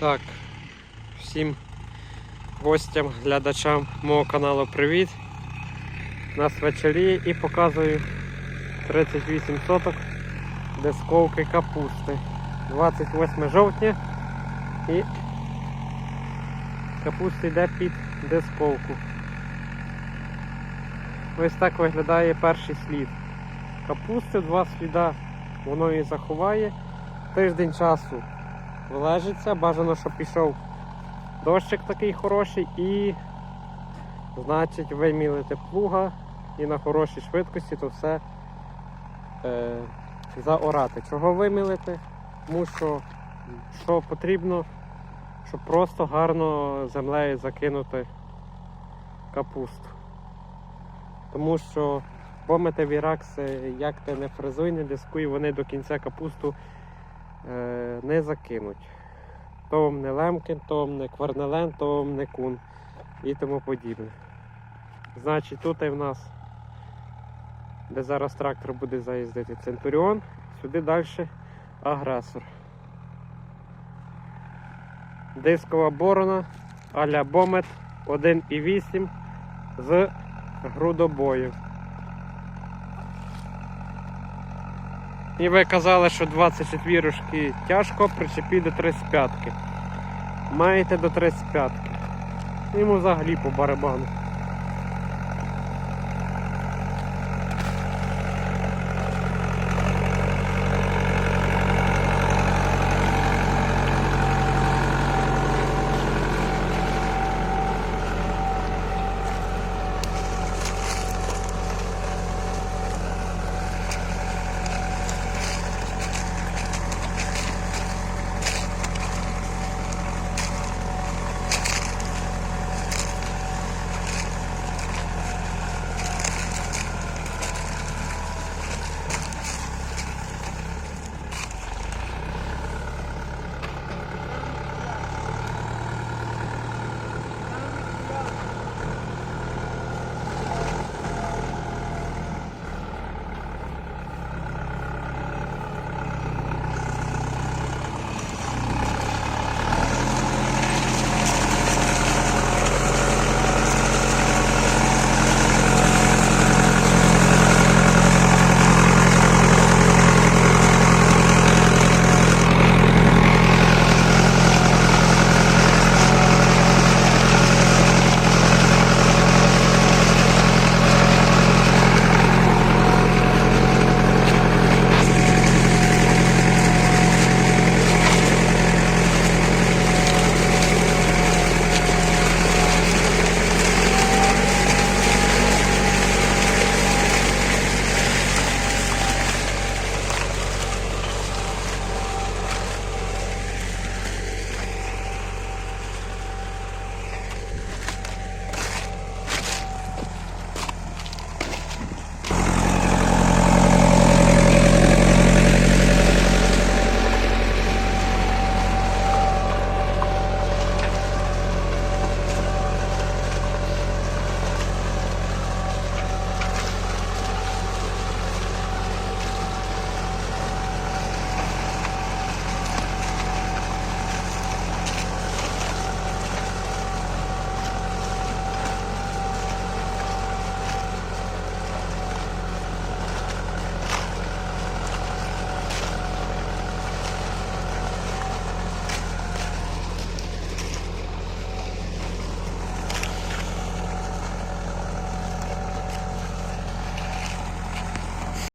Так, всім гостям, глядачам мого каналу привіт. Нас вечоріє і показую 38 соток дисковки капусти. 28 жовтня і капуста йде під дисковку. Ось так виглядає перший слід. Капусти два сліда, воно її заховає. Тиждень часу вилежиться, бажано, щоб пішов дощик такий хороший і значить вимілити плуга і на хорошій швидкості то все е, заорати. Чого вимілити? Тому що, що потрібно, щоб просто гарно землею закинути капусту. Тому що помите віракси, як ти не фрезуй, не дискуй, вони до кінця капусту не закинуть. То не лемкін, то вам не кварнелен, то вам не кун і тому подібне. Значить, тут і в нас, де зараз трактор буде заїздити, Центуріон, сюди далі агресор. Дискова борона а-ля Бомет 1,8 з грудобою. І ви казали, що 24 тяжко причепіть до 35-ки. Маєте до 35-ки. Йому взагалі по барабану.